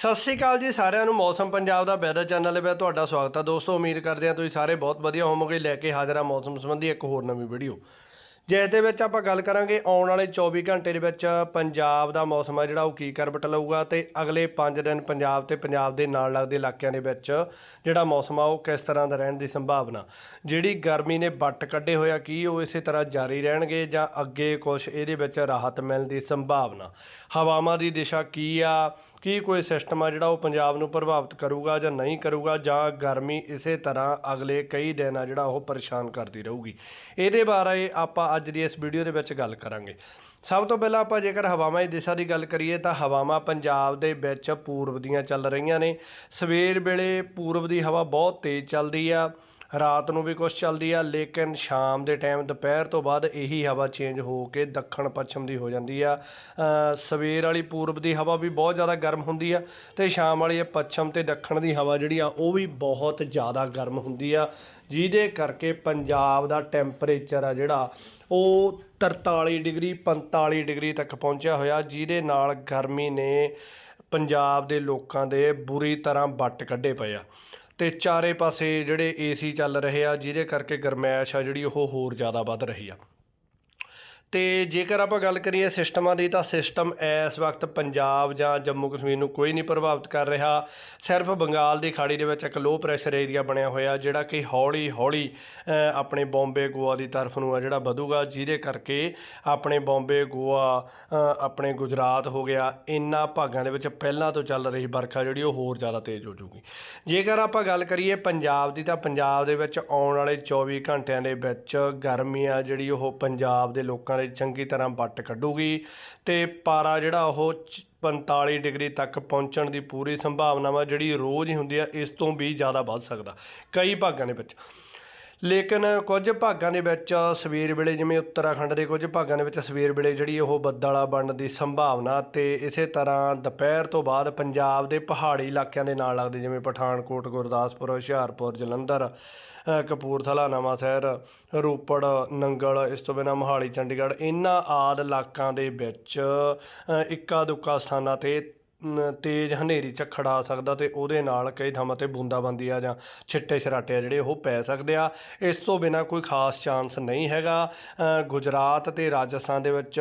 ਸਤਿ ਸ਼੍ਰੀ ਅਕਾਲ ਜੀ ਸਾਰਿਆਂ ਨੂੰ, ਮੌਸਮ ਪੰਜਾਬ ਦਾ ਵੈਦਰ ਚੈਨਲ ਦੇ ਵਿੱਚ ਤੁਹਾਡਾ ਸਵਾਗਤ ਹੈ। ਦੋਸਤੋ, ਉਮੀਦ ਕਰਦੇ ਹਾਂ ਤੁਸੀਂ ਸਾਰੇ ਬਹੁਤ ਵਧੀਆ ਹੋਵੋਗੇ। ਲੈ ਕੇ ਹਾਜ਼ਰ ਹਾਂ ਮੌਸਮ ਸੰਬੰਧੀ ਇੱਕ ਹੋਰ ਨਵੀਂ ਵੀਡੀਓ। ਜਿਸ ਦੇ ਵਿੱਚ ਆਪਾਂ ਗੱਲ ਕਰਾਂਗੇ, ਆਉਣ ਵਾਲੇ 24 ਘੰਟੇ ਦੇ ਵਿੱਚ ਪੰਜਾਬ ਦਾ ਮੌਸਮ ਹੈ ਜਿਹੜਾ, ਉਹ ਕੀ ਕਰਵਟ ਲਊਗਾ ਤੇ ਅਗਲੇ 5 ਦਿਨ ਪੰਜਾਬ ਤੇ ਪੰਜਾਬ ਦੇ ਨਾਲ ਲੱਗਦੇ ਇਲਾਕਿਆਂ ਦੇ ਵਿੱਚ ਜਿਹੜਾ ਮੌਸਮ ਆ, ਉਹ ਕਿਸ ਤਰ੍ਹਾਂ ਦਾ ਰਹਿਣ ਦੀ ਸੰਭਾਵਨਾ? ਜਿਹੜੀ ਗਰਮੀ ਨੇ ਵੱਟ ਕੱਢੇ ਹੋਇਆ ਕੀ ਉਹ ਇਸੇ ਤਰ੍ਹਾਂ ਜਾਰੀ ਰਹਿਣਗੇ ਜਾਂ ਅੱਗੇ ਕੁਝ ਇਹਦੇ ਵਿੱਚ ਰਾਹਤ ਮਿਲਣ ਦੀ ਸੰਭਾਵਨਾ? ਹਵਾਵਾਂ ਦੀ ਦਿਸ਼ਾ ਕੀ ਆ? ਕੀ ਕੋਈ ਸਿਸਟਮ ਆ ਜਿਹੜਾ ਉਹ ਪੰਜਾਬ ਨੂੰ ਪ੍ਰਭਾਵਿਤ ਕਰੂਗਾ ਜਾਂ ਨਹੀਂ ਕਰੂਗਾ ਜਾਂ ਗਰਮੀ ਇਸੇ ਤਰ੍ਹਾਂ ਅਗਲੇ ਕਈ ਦਿਨ ਆ ਜਿਹੜਾ ਉਹ ਪਰੇਸ਼ਾਨ ਕਰਦੀ ਰਹੂਗੀ? ਇਹਦੇ ਬਾਰੇ ਆਪਾਂ ਅੱਜ ਦੀ ਇਸ ਵੀਡੀਓ ਦੇ ਵਿੱਚ ਗੱਲ ਕਰਾਂਗੇ। ਸਭ ਤੋਂ ਪਹਿਲਾਂ ਆਪਾਂ ਜੇਕਰ ਹਵਾਵਾਂ ਦੀ ਦਿਸ਼ਾ ਦੀ ਗੱਲ ਕਰੀਏ ਤਾਂ ਹਵਾਵਾਂ ਪੰਜਾਬ ਦੇ ਵਿੱਚ ਪੂਰਬ ਦੀਆਂ ਚੱਲ ਰਹੀਆਂ ਨੇ। ਸਵੇਰ ਵੇਲੇ ਪੂਰਬ ਦੀ ਹਵਾ ਬਹੁਤ ਤੇਜ਼ ਚੱਲਦੀ ਆ। ਰਾਤ ਨੂੰ ਵੀ ਕੁਝ ਚੱਲਦੀ ਆ, ਲੇਕਿਨ ਸ਼ਾਮ ਦੇ ਟਾਈਮ ਦੁਪਹਿਰ ਤੋਂ ਬਾਅਦ ਇਹੀ ਹਵਾ ਚੇਂਜ ਹੋ ਕੇ ਦੱਖਣ ਪੱਛਮ ਦੀ ਹੋ ਜਾਂਦੀ ਆ। ਸਵੇਰ ਵਾਲੀ ਪੂਰਬ ਦੀ ਹਵਾ ਵੀ ਬਹੁਤ ਜ਼ਿਆਦਾ ਗਰਮ ਹੁੰਦੀ ਆ ਤੇ ਸ਼ਾਮ ਵਾਲੀ ਪੱਛਮ ਤੇ ਦੱਖਣ ਦੀ ਹਵਾ ਜਿਹੜੀ ਆ, ਉਹ ਵੀ ਬਹੁਤ ਜ਼ਿਆਦਾ ਗਰਮ ਹੁੰਦੀ ਆ। ਜਿਹਦੇ ਕਰਕੇ ਪੰਜਾਬ ਦਾ ਟੈਂਪਰੇਚਰ ਆ ਜਿਹੜਾ, ਉਹ 43 ਡਿਗਰੀ 45 ਡਿਗਰੀ ਤੱਕ ਪਹੁੰਚਿਆ ਹੋਇਆ, ਜਿਹਦੇ ਨਾਲ ਗਰਮੀ ਨੇ ਪੰਜਾਬ ਦੇ ਲੋਕਾਂ ਦੇ ਬੁਰੀ ਤਰ੍ਹਾਂ ਵੱਟ ਕੱਢੇ ਪਏ ਆ। ਤੇ ਚਾਰੇ ਪਾਸੇ ਜਿਹੜੇ ਏਸੀ ਚੱਲ ਰਹੇ ਆ, ਜਿਹਦੇ ਕਰਕੇ ਗਰਮੈਸ਼ ਆ ਜਿਹੜੀ ਉਹ ਹੋਰ ਜ਼ਿਆਦਾ ਵੱਧ ਰਹੀ ਆ। ਤੇ ਜੇਕਰ ਆਪਾਂ ਗੱਲ ਕਰੀਏ ਸਿਸਟਮਾਂ ਦੀ, ਤਾਂ ਸਿਸਟਮ ਇਸ ਵਕਤ ਪੰਜਾਬ ਜਾਂ ਜੰਮੂ ਕਸ਼ਮੀਰ ਨੂੰ ਕੋਈ ਨਹੀਂ ਪ੍ਰਭਾਵਿਤ ਕਰ ਰਿਹਾ। ਸਿਰਫ ਬੰਗਾਲ ਦੀ ਖਾੜੀ ਦੇ ਵਿੱਚ ਇੱਕ ਲੋ ਪ੍ਰੈਸ਼ਰ ਏਰੀਆ ਬਣਿਆ ਹੋਇਆ, ਜਿਹੜਾ ਕਿ ਹੌਲੀ ਹੌਲੀ ਆਪਣੇ ਬੰਬੇ ਗੋਆ ਦੀ ਤਰਫ ਨੂੰ ਆ ਜਿਹੜਾ ਵਧੂਗਾ, ਜਿਹਦੇ ਕਰਕੇ ਆਪਣੇ ਬੰਬੇ ਗੋਆ ਆਪਣੇ ਗੁਜਰਾਤ ਹੋ ਗਿਆ, ਇਨ੍ਹਾਂ ਭਾਗਾਂ ਦੇ ਵਿੱਚ ਪਹਿਲਾਂ ਤੋਂ ਚੱਲ ਰਹੀ ਵਰਖਾ ਜਿਹੜੀ ਉਹ ਹੋਰ ਜ਼ਿਆਦਾ ਤੇਜ਼ ਹੋ ਜਾਊਗੀ। ਜੇਕਰ ਆਪਾਂ ਗੱਲ ਕਰੀਏ ਪੰਜਾਬ ਦੀ, ਤਾਂ ਪੰਜਾਬ ਦੇ ਵਿੱਚ ਆਉਣ ਵਾਲੇ 24 ਘੰਟਿਆਂ ਦੇ ਵਿੱਚ ਗਰਮੀ ਆ ਜਿਹੜੀ ਉਹ ਪੰਜਾਬ ਦੇ ਲੋਕਾਂ ਦੇ ਚੰਗੀ ਤਰ੍ਹਾਂ ਵੱਟ ਕੱਢੂਗੀ ਤੇ ਪਾਰਾ ਜਿਹੜਾ ਉਹ ਚ- 45 ਡਿਗਰੀ ਤੱਕ ਪਹੁੰਚਣ ਦੀ ਪੂਰੀ ਸੰਭਾਵਨਾ ਵਾ ਜਿਹੜੀ ਰੋਜ਼ ਹੀ ਹੁੰਦੀ ਆ, ਇਸ ਤੋਂ ਵੀ ਜ਼ਿਆਦਾ ਵੱਧ ਸਕਦਾ। ਕਈ ਭਾਗਾਂ ਦੇ ਵਿੱਚ ਲੇਕਿਨ ਕੁਝ ਭਾਗਾਂ ਦੇ ਵਿੱਚ ਸਵੇਰ ਵੇਲੇ ਜਿਵੇਂ ਉੱਤਰਾਖੰਡ ਦੇ ਕੁਝ ਭਾਗਾਂ ਦੇ ਵਿੱਚ ਸਵੇਰ ਵੇਲੇ ਜਿਹੜੀ ਉਹ ਬੱਦਲਾ ਬਣਨ ਦੀ ਸੰਭਾਵਨਾ ਤੇ ਇਸੇ ਤਰ੍ਹਾਂ ਦੁਪਹਿਰ ਤੋਂ ਬਾਅਦ ਪੰਜਾਬ ਦੇ ਪਹਾੜੀ ਇਲਾਕਿਆਂ ਦੇ ਨਾਲ ਲੱਗਦੇ ਜਿਵੇਂ ਪਠਾਨਕੋਟ ਗੁਰਦਾਸਪੁਰ ਹੁਸ਼ਿਆਰਪੁਰ ਜਲੰਧਰ ਅ, ਕਪੂਰਥਲਾ ਨਵਾਂਸ਼ਹਿਰ ਰੋਪੜ ਨੰਗਲ ਇਸ ਤੋਂ ਬਿਨਾਂ ਮੋਹਾਲੀ ਚੰਡੀਗੜ੍ਹ ਇਹਨਾਂ ਆਦ ਇਲਾਕਾਂ ਦੇ ਵਿੱਚ ਇੱਕਾ ਦੁੱਕਾ ਸਥਾਨਾਂ ਤੇ ਤੇਜ਼ ਹਨੇਰੀ ਝੱਖੜ ਆ ਸਕਦਾ ਤੇ ਉਹਦੇ ਨਾਲ ਕਈ ਥਾਵਾਂ ਤੇ ਬੂੰਦਾਬਾਂਦੀ ਆ ਜਾਂ ਛਿੱਟੇ ਛਰਾਟੇ ਆ ਜਿਹੜੇ ਉਹ ਪੈ ਸਕਦੇ ਆ। ਇਸ ਤੋਂ ਬਿਨਾ ਕੋਈ ਖਾਸ ਚਾਂਸ ਨਹੀਂ ਹੈਗਾ। ਗੁਜਰਾਤ ਤੇ ਰਾਜਸਥਾਨ ਦੇ ਵਿੱਚ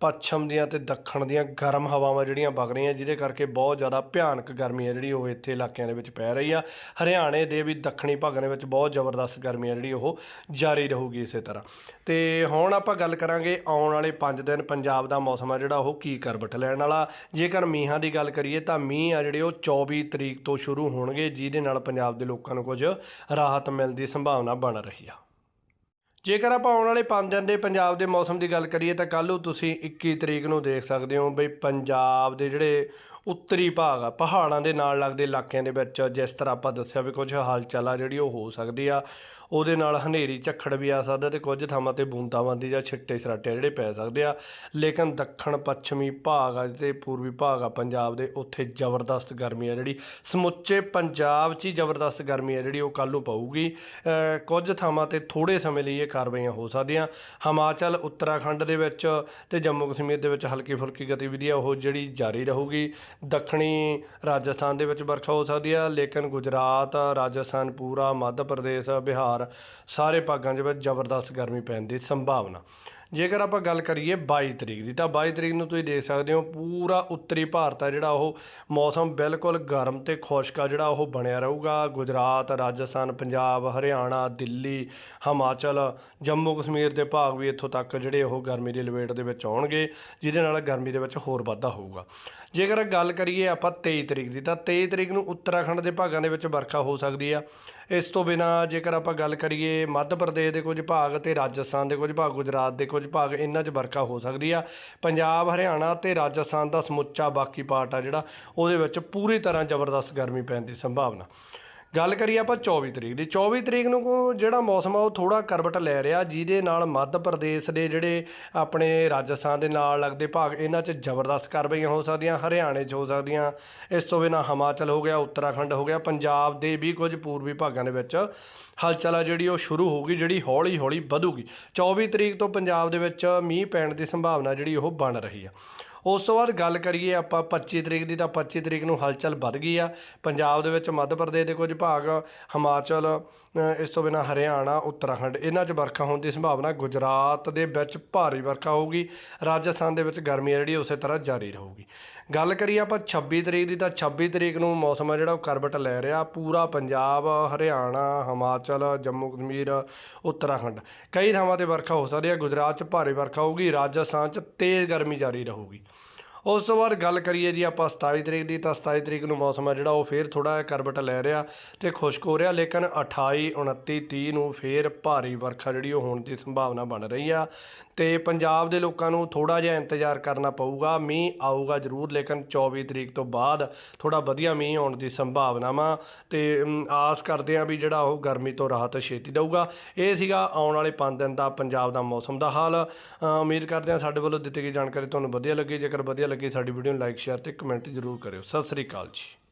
ਪੱਛਮ ਦੀਆਂ ਤੇ ਦੱਖਣ ਦੀਆਂ ਗਰਮ ਹਵਾਵਾਂ ਜਿਹੜੀਆਂ ਵਗ ਰਹੀਆਂ, ਜਿਹਦੇ ਕਰਕੇ ਬਹੁਤ ਜ਼ਿਆਦਾ ਭਿਆਨਕ ਗਰਮੀ ਹੈ ਜਿਹੜੀ ਉਹ ਇੱਥੇ ਇਲਾਕਿਆਂ ਦੇ ਵਿੱਚ ਪੈ ਰਹੀ ਆ। ਹਰਿਆਣੇ ਦੇ ਵੀ ਦੱਖਣੀ ਭਾਗਾਂ ਦੇ ਵਿੱਚ ਬਹੁਤ ਜ਼ਬਰਦਸਤ ਗਰਮੀ ਆ ਜਿਹੜੀ ਉਹ ਜਾਰੀ ਰਹੂਗੀ ਇਸੇ ਤਰ੍ਹਾਂ। ਤੇ ਹੁਣ ਆਪਾਂ ਗੱਲ ਕਰਾਂਗੇ ਆਉਣ ਵਾਲੇ 5 ਦਿਨ ਪੰਜਾਬ ਦਾ ਮੌਸਮ ਆ ਜਿਹੜਾ ਉਹ ਕੀ ਕਰਵਟ ਲੈਣ ਵਾਲਾ। ਜੇਕਰ ਮੀਂਹਾਂ ਦੀ ਗੱਲ ਕਰੀਏ ਤਾਂ ਮੀਂਹ ਆ ਜਿਹੜੇ ਉਹ 24 ਤਰੀਕ ਤੋਂ ਸ਼ੁਰੂ ਹੋਣਗੇ, ਜਿਹਦੇ ਨਾਲ ਪੰਜਾਬ ਦੇ ਲੋਕਾਂ ਨੂੰ ਕੁਝ ਰਾਹਤ ਮਿਲਣ ਦੀ ਸੰਭਾਵਨਾ ਬਣ ਰਹੀ ਆ। ਜੇਕਰ ਆਪਾਂ ਆਉਣ ਵਾਲੇ 5 ਦਿਨ ਦੇ ਪੰਜਾਬ ਦੇ ਮੌਸਮ ਦੀ ਗੱਲ ਕਰੀਏ ਤਾਂ ਕੱਲ੍ਹ ਨੂੰ ਤੁਸੀਂ 21 ਤਰੀਕ ਨੂੰ ਦੇਖ ਸਕਦੇ ਹੋ ਬਈ ਪੰਜਾਬ ਦੇ ਜਿਹੜੇ ਉੱਤਰੀ ਭਾਗ ਆ, ਪਹਾੜਾਂ ਦੇ ਨਾਲ ਲੱਗਦੇ ਇਲਾਕਿਆਂ ਦੇ ਵਿੱਚ ਜਿਸ ਤਰ੍ਹਾਂ ਆਪਾਂ ਦੱਸਿਆ ਵੀ ਕੁਝ ਹਲਚਲ ਆ ਜਿਹੜੀ ਉਹ ਹੋ ਸਕਦੀ ਆ। ਉਹਦੇ ਨਾਲ ਹਨੇਰੀ, ਝੱਖੜ ਵੀ ਆ ਸਕਦਾ ਤੇ ਕੁਝ ਥਾਵਾਂ ਤੇ ਬੂੰਦਾਬਾਂਦੀ ਜਾਂ ਛਿੱਟੇ ਛਰਾਟੇ ਜਿਹੜੇ ਪੈ ਸਕਦੇ ਆ। ਲੇਕਿਨ ਦੱਖਣ, ਪੱਛਮੀ ਭਾਗ ਆ ਤੇ ਪੂਰਬੀ ਭਾਗ ਆ ਪੰਜਾਬ ਦੇ, ਉੱਥੇ ਜ਼ਬਰਦਸਤ ਗਰਮੀ ਆ ਜਿਹੜੀ। ਸਮੁੱਚੇ ਪੰਜਾਬ 'ਚ ਹੀ ਜ਼ਬਰਦਸਤ ਗਰਮੀ ਆ ਜਿਹੜੀ, ਉਹ ਕੱਲ੍ਹ ਨੂੰ ਪਊਗੀ। ਕੁਝ ਥਾਵਾਂ ਤੇ ਥੋੜੇ ਸਮੇਂ ਲਈ ਇਹ ਕਾਰਵਾਈਆਂ ਹੋ ਸਕਦੀਆਂ। ਹਿਮਾਚਲ, ਉੱਤਰਾਖੰਡ ਦੇ ਵਿੱਚ ਤੇ ਜੰਮੂ ਕਸ਼ਮੀਰ ਦੇ ਵਿੱਚ ਹਲਕੀ ਫੁਲਕੀ ਗਤੀਵਿਧੀ ਆ, ਉਹ ਜਿਹੜੀ ਜਾਰੀ ਰਹੂਗੀ। ਦੱਖਣੀ ਰਾਜਸਥਾਨ ਦੇ ਵਿੱਚ ਵਰਖਾ ਹੋ ਸਕਦੀ ਆ, ਲੇਕਿਨ ਗੁਜਰਾਤ, ਰਾਜਸਥਾਨ, ਪੂਰਾ ਮੱਧ ਪ੍ਰਦੇਸ਼, ਬਿਹਾਰ ਸਾਰੇ ਭਾਗਾਂ ਦੇ ਵਿੱਚ ਜ਼ਬਰਦਸਤ ਗਰਮੀ ਪੈਣ ਦੀ ਸੰਭਾਵਨਾ। ਜੇਕਰ ਆਪਾਂ ਗੱਲ ਕਰੀਏ 22 ਤਰੀਕ ਦੀ, ਤਾਂ 22 ਤਰੀਕ ਨੂੰ ਤੁਸੀਂ ਦੇਖ ਸਕਦੇ ਹੋ ਪੂਰਾ ਉੱਤਰੀ ਭਾਰਤ ਆ ਜਿਹੜਾ ਉਹ ਮੌਸਮ ਬਿਲਕੁਲ ਗਰਮ ਤੇ ਖੁਸ਼ਕ ਆ, ਜਿਹੜਾ ਉਹ ਬਣਿਆ ਰਹੂਗਾ। ਗੁਜਰਾਤ, ਰਾਜਸਥਾਨ, ਪੰਜਾਬ, ਹਰਿਆਣਾ, ਦਿੱਲੀ, ਹਿਮਾਚਲ, ਜੰਮੂ ਕਸ਼ਮੀਰ ਦੇ ਭਾਗ ਵੀ ਇੱਥੋਂ ਤੱਕ ਜਿਹੜੇ ਉਹ ਗਰਮੀ ਦੀ ਲਪੇਟ ਦੇ ਵਿੱਚ ਆਉਣਗੇ, ਜਿਹਦੇ ਨਾਲ ਗਰਮੀ ਦੇ ਵਿੱਚ ਹੋਰ ਵਾਧਾ ਹੋਊਗਾ। ਜੇਕਰ ਗੱਲ ਕਰੀਏ ਆਪਾਂ 23 ਤਰੀਕ ਦੀ, ਤਾਂ 23 ਤਰੀਕ ਨੂੰ ਉੱਤਰਾਖੰਡ ਦੇ ਭਾਗਾਂ ਦੇ ਵਿੱਚ ਵਰਖਾ ਹੋ ਸਕਦੀ ਆ। ਇਸ ਤੋਂ ਬਿਨਾ ਜੇਕਰ ਆਪਾਂ ਗੱਲ ਕਰੀਏ ਮੱਧ ਪ੍ਰਦੇਸ਼ ਦੇ ਕੁਝ ਭਾਗ ਅਤੇ ਰਾਜਸਥਾਨ ਦੇ ਕੁਝ ਭਾਗ, ਗੁਜਰਾਤ ਦੇ ਕੁਝ ਭਾਗ, ਇਹਨਾਂ 'ਚ ਵਰਖਾ ਹੋ ਸਕਦੀ ਆ। ਪੰਜਾਬ, ਹਰਿਆਣਾ ਤੇ ਰਾਜਸਥਾਨ ਦਾ ਸਮੁੱਚਾ ਬਾਕੀ ਪਾਰਟ ਆ ਜਿਹੜਾ, ਉਹਦੇ ਵਿੱਚ ਪੂਰੀ ਤਰ੍ਹਾਂ ਜ਼ਬਰਦਸਤ ਗਰਮੀ ਪੈਣ ਦੀ ਸੰਭਾਵਨਾ। ਗੱਲ ਕਰੀਏ ਆਪਾਂ 24 ਤਰੀਕ ਦੀ। 24 ਤਰੀਕ ਨੂੰ ਕੋ ਜਿਹੜਾ ਮੌਸਮ ਆ, ਉਹ ਥੋੜਾ ਕਰਵਟ ਲੈ ਰਿਹਾ, ਜਿਹਦੇ ਨਾਲ ਮੱਧ ਪ੍ਰਦੇਸ਼ ਦੇ ਜਿਹੜੇ ਆਪਣੇ ਰਾਜਸਥਾਨ ਦੇ ਨਾਲ ਲੱਗਦੇ ਭਾਗ, ਇਹਨਾਂ 'ਚ ਜ਼ਬਰਦਸਤ ਕਾਰਵਾਈਆਂ ਹੋ ਸਕਦੀਆਂ, ਹਰਿਆਣੇ 'ਚ ਹੋ ਸਕਦੀਆਂ। ਇਸ ਤੋਂ ਬਿਨਾਂ ਹਿਮਾਚਲ ਹੋ ਗਿਆ, ਉੱਤਰਾਖੰਡ ਹੋ ਗਿਆ, ਪੰਜਾਬ ਦੇ ਵੀ ਕੁਝ ਪੂਰਬੀ ਭਾਗਾਂ ਦੇ ਵਿੱਚ ਹਲਚਲ ਆ ਜਿਹੜੀ, ਉਹ ਸ਼ੁਰੂ ਹੋ ਗਈ ਜਿਹੜੀ ਹੌਲੀ ਹੌਲੀ ਵਧੂਗੀ। 24 ਤਰੀਕ ਤੋਂ ਪੰਜਾਬ ਦੇ ਵਿੱਚ ਮੀਂਹ ਪੈਣ ਦੀ ਸੰਭਾਵਨਾ ਜਿਹੜੀ, ਉਹ ਬਣ ਰਹੀ ਆ। ਉਸ ਤੋਂ ਬਾਅਦ ਗੱਲ ਕਰੀਏ ਆਪਾਂ 25 ਤਰੀਕ ਦੀ ਤਾਂ 25 ਤਰੀਕ ਨੂੰ ਹਲਚਲ ਵੱਧ ਗਈ ਆ। ਪੰਜਾਬ ਦੇ ਵਿੱਚ ਮੱਧ ਪ੍ਰਦੇਸ਼ ਦੇ ਕੁਝ ਭਾਗ ਹਿਮਾਚਲ ਇਸ ਤੋਂ ਬਿਨਾਂ ਹਰਿਆਣਾ, ਉੱਤਰਾਖੰਡ, ਇਹਨਾਂ 'ਚ ਵਰਖਾ ਹੋਣ ਦੀ ਸੰਭਾਵਨਾ ਗੁਜਰਾਤ ਦੇ ਵਿੱਚ ਭਾਰੀ ਵਰਖਾ ਹੋਊਗੀ। ਰਾਜਸਥਾਨ ਦੇ ਵਿੱਚ ਗਰਮੀ ਹੈ ਜਿਹੜੀ ਉਸੇ ਤਰ੍ਹਾਂ ਜਾਰੀ ਰਹੂਗੀ। ਗੱਲ ਕਰੀਏ ਆਪਾਂ 26 ਤਰੀਕ ਦੀ ਤਾਂ 26 ਤਰੀਕ ਨੂੰ ਮੌਸਮ ਹੈ ਜਿਹੜਾ ਉਹ ਕਰਵਟ ਲੈ ਰਿਹਾ। ਪੂਰਾ ਪੰਜਾਬ, ਹਰਿਆਣਾ, ਹਿਮਾਚਲ, ਜੰਮੂ, ਕਸ਼ਮੀਰ, ਉੱਤਰਾਖੰਡ। ਕਈ ਥਾਵਾਂ ਤੇ ਵਰਖਾ ਹੋ ਸਕਦੀ ਹੈ। ਗੁਜਰਾਤ 'ਚ ਭਾਰੀ ਵਰਖਾ ਹੋਊਗੀ। ਰਾਜਸਥਾਨ 'ਚ ਤੇਜ਼ ਗਰਮੀ ਜਾਰੀ ਰਹੂਗੀ। ਉਸ ਤੋਂ ਬਾਅਦ ਗੱਲ ਕਰੀਏ ਜੀ ਆਪਾਂ 27 ਤਰੀਕ ਦੀ, ਤਾਂ 27 ਤਰੀਕ ਨੂੰ ਮੌਸਮ ਹੈ ਜਿਹੜਾ, ਉਹ ਫੇਰ ਥੋੜਾ ਜਿਹਾ ਕਰਵਟ ਲੈ ਰਿਹਾ ਤੇ ਖੁਸ਼ਕ ਹੋ ਰਿਹਾ, ਲੇਕਿਨ 28 29 30 ਨੂੰ ਫੇਰ ਭਾਰੀ ਵਰਖਾ ਜਿਹੜੀ, ਉਹ ਹੋਣ ਦੀ ਸੰਭਾਵਨਾ ਬਣ ਰਹੀ ਆ। ਤੇ ਪੰਜਾਬ ਦੇ ਲੋਕਾਂ ਨੂੰ ਥੋੜਾ ਜਿਹਾ ਇੰਤਜ਼ਾਰ ਕਰਨਾ ਪਊਗਾ। ਮੀਂਹ ਆਊਗਾ ਜ਼ਰੂਰ, ਲੇਕਿਨ 24 ਤਰੀਕ ਤੋਂ ਬਾਅਦ ਥੋੜਾ ਵਧੀਆ ਮੀਂਹ ਆਉਣ ਦੀ ਸੰਭਾਵਨਾਵਾਂ ਤੇ ਆਸ ਕਰਦੇ ਆ ਵੀ ਜਿਹੜਾ ਉਹ ਗਰਮੀ ਤੋਂ ਰਾਹਤ ਛੇਤੀ ਦਊਗਾ। ਇਹ ਸੀਗਾ ਆਉਣ ਵਾਲੇ 5 ਦਿਨ ਦਾ ਪੰਜਾਬ ਦਾ ਮੌਸਮ ਦਾ ਹਾਲ। ਉਮੀਦ ਕਰਦੇ ਹਾਂ ਸਾਡੇ ਵੱਲੋਂ ਦਿੱਤੀ ਗਈ ਜਾਣਕਾਰੀ ਤੁਹਾਨੂੰ ਵਧੀਆ ਲੱਗੀ। ਜੇਕਰ ਵਧੀਆ ਲੱਗੀ ਸਾਡੀ ਵੀਡੀਓ ਨੂੰ ਲਾਈਕ, ਸ਼ੇਅਰ ਤੇ ਕਮੈਂਟ ਜ਼ਰੂਰ ਕਰਿਓ। ਸਤਿ ਸ੍ਰੀ ਅਕਾਲ ਜੀ।